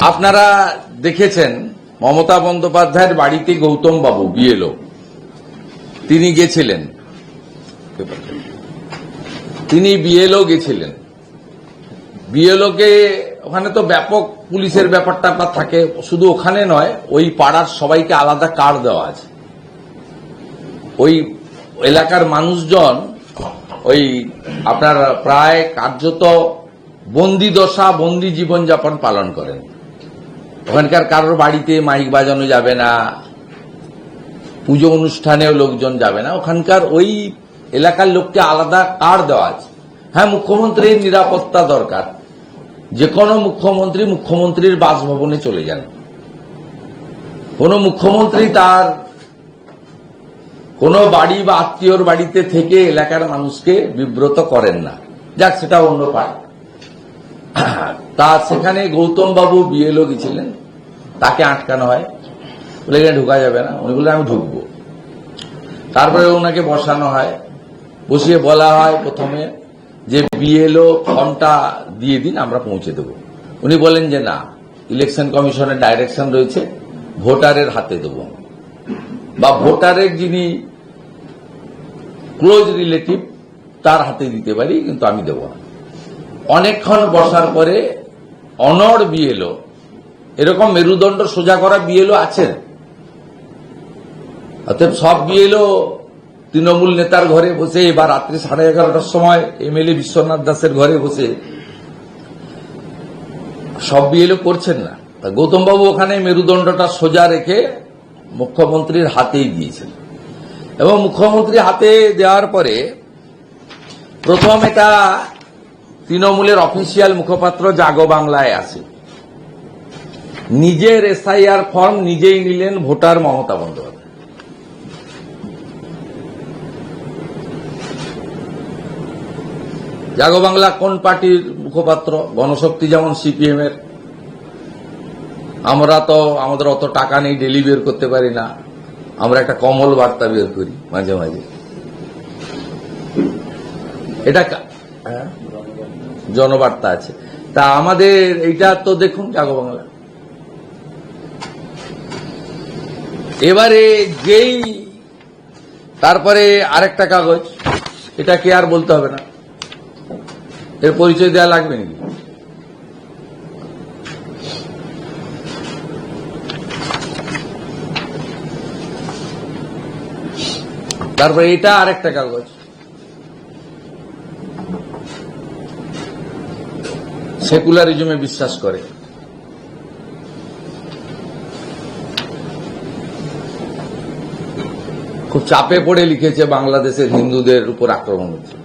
আপনারা দেখেছেন মমতা বন্দ্যোপাধ্যায়ের বাড়িতে গৌতম বাবু বিএলও তিনি গেছিলেন। তিনি বিএলও গেছিলেন। বিএলওকে ওখানে তো ব্যাপক পুলিশের ব্যাপারটা থাকে, শুধু ওখানে নয়, ওই পাড়ার সবাইকে আলাদা কার্ড দেওয়া আছে। ওই এলাকার মানুষজন, ওই আপনার প্রায় কার্যত বন্দি দশা বন্দি জীবনযাপন পালন করেন। ওখানকার কারোর বাড়িতে মাইক বাজানো যাবে না, পুজো অনুষ্ঠানেও লোকজন যাবে না। ওখানকার ওই এলাকার লোককে আলাদা কার দেওয়া আছে? হ্যাঁ মুখ্যমন্ত্রীর নিরাপত্তা দরকার। যে কোনো মুখ্যমন্ত্রী মুখ্যমন্ত্রীর বাসভবনে চলে যান। কোন মুখ্যমন্ত্রী তার কোন বাড়ি বা আত্মীয়র বাড়িতে থেকে এলাকার মানুষকে বিব্রত করেন না। যাক সেটা অন্য পায় তা সেখানে গৌতম বাবু বিএলও গেছিলেন তাকে আটকানো হয়। বলে, এখানে ঢুকা যাবে না। উনি বললেন, আমি ঢুকবো। তারপরে ওনাকে বসানো হয়। বসিয়ে বলা হয় প্রথমে যে বিএলও ফর্মটা দিয়ে দিন, আমরা পৌঁছে দেব। উনি বলেন যে, না, ইলেকশন কমিশনের ডাইরেকশন রয়েছে, ভোটারের হাতে দেব। বা ভোটারের যিনি ক্লোজ রিলেটিভ, তার হাতে দিতে পারি, কিন্তু আমি দেব না। অনেকক্ষণ বসার পরে অনড় বিএলও। এরকম মেরুদণ্ড সোজা করা বিএলও আছেন। অতএব সব বিএলও তৃণমূল নেতার ঘরে বসে বা রাত্রি সাড়ে এগারোটার সময় এমএলএ বিশ্বনাথ দাসের ঘরে বসে সব বিএলও করছেন না। তা গৌতম বাবু ওখানে মেরুদণ্ডটা সোজা রেখে মুখ্যমন্ত্রীর হাতেই দিয়েছেন। এবং মুখ্যমন্ত্রী হাতে দেওয়ার পরে প্রথম এটা তৃণমূলের অফিসিয়াল মুখপাত্র জাগো বাংলায় আছে। নিজের এসআইআর ফর্ম নিজেই নিলেন ভোটার মমতা বন্দ্যোপাধ্যায়। জাগো বাংলা কোন পার্টির মুখপাত্র? গণশক্তি যেমন সিপিএম এর আমরা তো, আমাদের অত টাকা নেই, ডেলি বের করতে পারি না। আমরা একটা কমল বার্তা বের করি মাঝে মাঝে। এটা হ্যাঁ? জনবার্তা আছে। তা আমাদের এইটা তো দেখুন, জাগো বাংলা। এবারে যেই, তারপরে আরেকটা কাগজ এটা কে আর বলতে হবে না। এর পরিচয় দেওয়া লাগবে নাকি? তারপরে এটা আরেকটা কাগজ। সেকুলারিজমে বিশ্বাস করে। খুব চাপে পড়ে লিখেছে বাংলাদেশের হিন্দুদের উপর আক্রমণ হচ্ছে।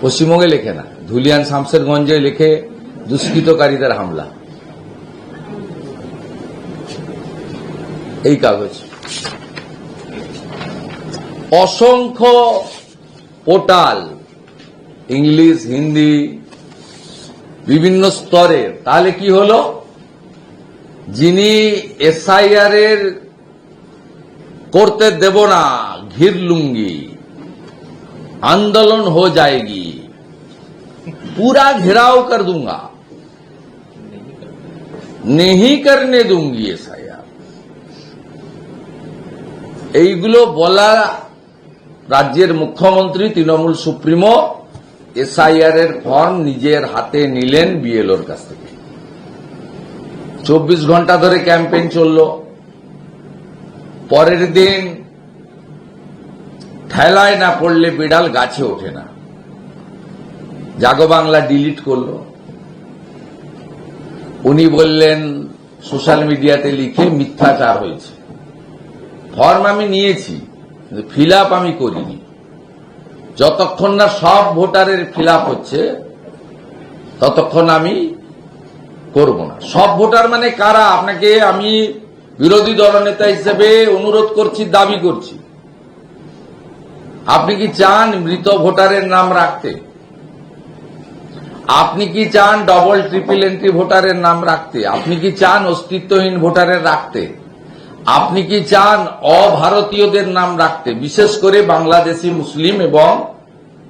পশ্চিমবঙ্গে লেখে না। ধুলিয়ান শামসেরগঞ্জে লেখে দুষ্কৃতকারীদের হামলা। এই কাগজ। অসংখ্য পোর্টাল, ইংলিশ, হিন্দি বিভিন্ন স্তরের তাহলে কি হলো যিনি এসআইআর এর করতে দেব না ঘির লুঙ্গি आंदोलन हो जाएगी पूरा घेराव कर दूंगा नहीं करने दूंगी एसआईआर এইগুলো বলা রাজ্যের মুখ্যমন্ত্রী তৃণমূল সুপ্রিমো এসআইআর এর ফর্ম নিজের হাতে নিলেন বিএলওর কাছ থেকে। চব্বিশ ঘণ্টা ধরে ক্যাম্পেইন চলল। পরের দিন ঠেলায় না পড়লে বিড়াল গাছে ওঠে না। জাগো বাংলা ডিলিট করল। উনি বললেন, সোশ্যাল মিডিয়াতে লিখে মিথ্যাচার হয়েছে। ফর্ম আমি নিয়েছি ফিল আমি করিনি। যতক্ষণ না সব ভোটারের ফিল হচ্ছে, ততক্ষণ আমি করব না। সব ভোটার মানে কারা? আপনাকে আমি বিরোধী দলনেতা হিসেবে অনুরোধ করছি, দাবি করছি। আপনি কি চান মৃত ভোটারের নাম রাখতে? আপনি কি চান ডবল ট্রিপল এন্ট্রি ভোটারের নাম রাখতে? আপনি কি চান অস্তিত্বহীন ভোটারের রাখতে? আপনি কি চান অভারতীয়দের নাম রাখতে? বিশেষ করে বাংলাদেশি মুসলিম এবং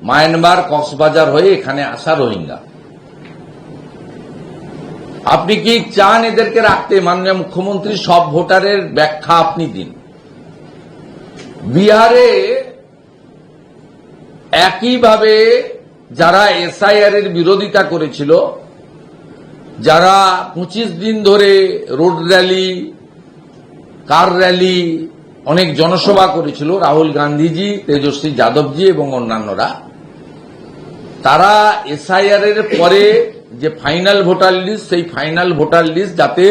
মায়ানমার কক্সবাজার হয়ে এখানে আসা রোহিঙ্গা। আপনি কি চান এদেরকে রাখতে? মাননীয় মুখ্যমন্ত্রী, সব ভোটারের ব্যাখ্যা আপনি দিন। বিহারে একইভাবে যারা এসআইআর এর বিরোধিতা করেছিল, যারা পঁচিশ দিন ধরে রোড র্যালি কার র্যালি অনেক জনসভা করেছিল? রাহুল গান্ধীজি, তেজস্বী যাদবজি এবং অন্যান্যরা। তারা এসআইআর এর পরে যে ফাইনাল ভোটার লিস্ট, সেই ফাইনাল ভোটার লিস্ট যাতে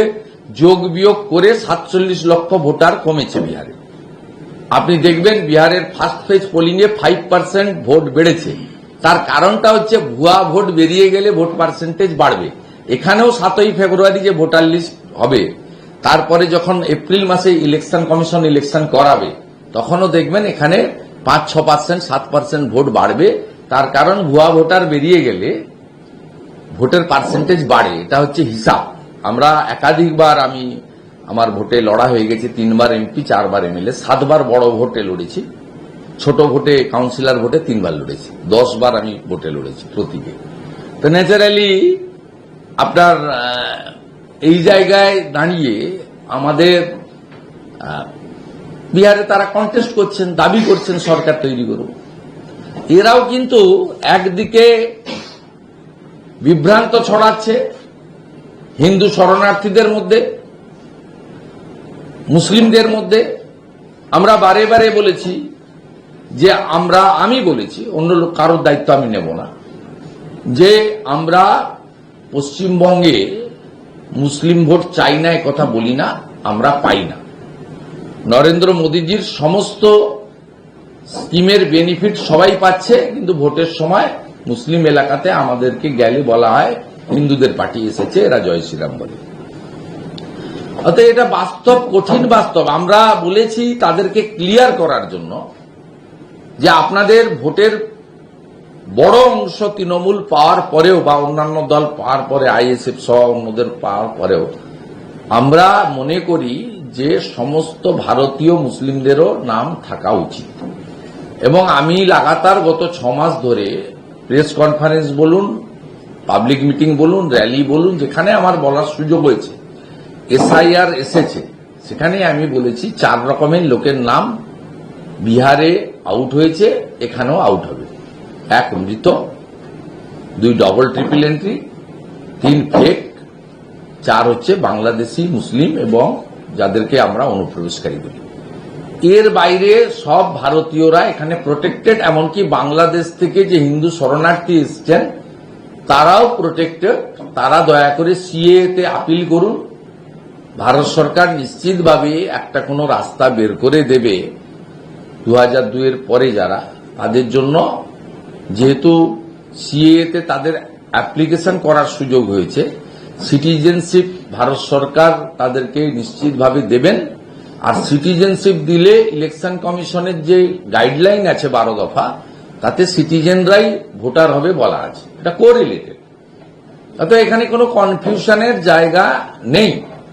যোগ বিয়োগ করে সাতচল্লিশ লক্ষ ভোটার কমেছে বিহারে। আপনি দেখবেন বিহারের ফার্স্ট ফেজ পোলিং এ ফাইভ পার্সেন্ট ভোট বেড়েছে। তার কারণটা হচ্ছে ভুয়া ভোট বেরিয়ে গেলে ভোট পার্সেন্টেজ বাড়বে। এখানেও সাতই ফেব্রুয়ারি যে ভোটার লিস্ট হবে তারপরে যখন এপ্রিল মাসে ইলেকশন কমিশন ইলেকশন করাবে, তখনও দেখবেন এখানে পাঁচ, ছ পার্সেন্ট, সাত পার্সেন্ট ভোট বাড়বে। তার কারণ ভুয়া ভোটার বেরিয়ে গেলে ভোটের পার্সেন্টেজ বাড়ে। এটা হচ্ছে হিসাব। আমরা একাধিকবার আমি আমার ভোটে লড়া হয়ে গেছে, তিনবার এমপি, চারবার এমএলএ, সাতবার বড় ভোটে লড়েছি। ছোট ভোটে, কাউন্সিলর ভোটে তিনবার লড়েছি। দশ বার আমি ভোটে লড়েছি প্রতীকে। তো ন্যাচারালি আপনার এই জায়গায় দাঁড়িয়ে আমাদের বিহারে তারা কন্টেস্ট করছেন, দাবি করছেন সরকার তৈরি করুন এরাও কিন্তু একদিকে বিভ্রান্ত ছড়াচ্ছে হিন্দু শরণার্থীদের মধ্যে, মুসলিমদের মধ্যে। আমরা বারে বারে বলেছি যে আমরা, আমি বলেছি, অন্য লোক, কারোর দায়িত্ব আমি নেব না। যে আমরা পশ্চিমবঙ্গে মুসলিম ভোট চাই না কথা বলি না, আমরা পাই না। নরেন্দ্র মোদীজির সমস্ত স্কিমের বেনিফিট সবাই পাচ্ছে, কিন্তু ভোটের সময় মুসলিম এলাকাতে আমাদেরকে গেলে বলা হয়, হিন্দুদের পার্টি এসেছে, এরা জয় শ্রীরাম বলে। অতএব এটা বাস্তব, কঠিন বাস্তব। আমরা বলেছি তাদেরকে ক্লিয়ার করার জন্য যে আপনাদের ভোটের বড় অংশ তৃণমূল পাওয়ার পরেও বা অন্যান্য দল পাওয়ার পরে, আইএসএফ সহ অন্যদের পাওয়ার পরেও, আমরা মনে করি যে সমস্ত ভারতীয় মুসলিমদেরও নাম থাকা উচিত। এবং আমি লাগাতার গত ছ মাস ধরে প্রেস কনফারেন্স বলুন, পাবলিক মিটিং বলুন, র্যালি বলুন, যেখানে আমার বলার সুযোগ হয়েছে, এসআইআর এসেছে, সেখানে আমি বলেছি চার রকমের লোকের নাম বিহারে আউট হয়েছে, এখানেও আউট হবে। এক মৃত দুই ডবল ট্রিপল এন্ট্রি তিন ফেক চার হচ্ছে বাংলাদেশি, মুসলিম এবং যাদেরকে আমরা অনুপ্রবেশকারী বলি। এর বাইরে সব ভারতীয়রা এখানে প্রোটেক্টেড এমনকি বাংলাদেশ থেকে যে হিন্দু শরণার্থী এসছেন, তারাও প্রোটেক্টেড তারা দয়া করে সিএ তে আপিল করুন। ভারত সরকার নিশ্চিতভাবে একটা কোনো রাস্তা বের করে দেবে। দু হাজার দুইয়ের পরে যারা, তাদের জন্য যেহেতু সিএ তে তাদের অ্যাপ্লিকেশন করার সুযোগ হয়েছে সিটিজেনশিপ ভারত সরকার তাদেরকে নিশ্চিতভাবে দেবেন। আর সিটিজেনশিপ দিলে ইলেকশন কমিশনের যে গাইডলাইন আছে বারো দফা, তাতে সিটিজেনরাই ভোটার হবে বলা আছে। এটা কোরিলেটেড অর্থাৎ এখানে কোনো কনফিউশনের জায়গা নেই।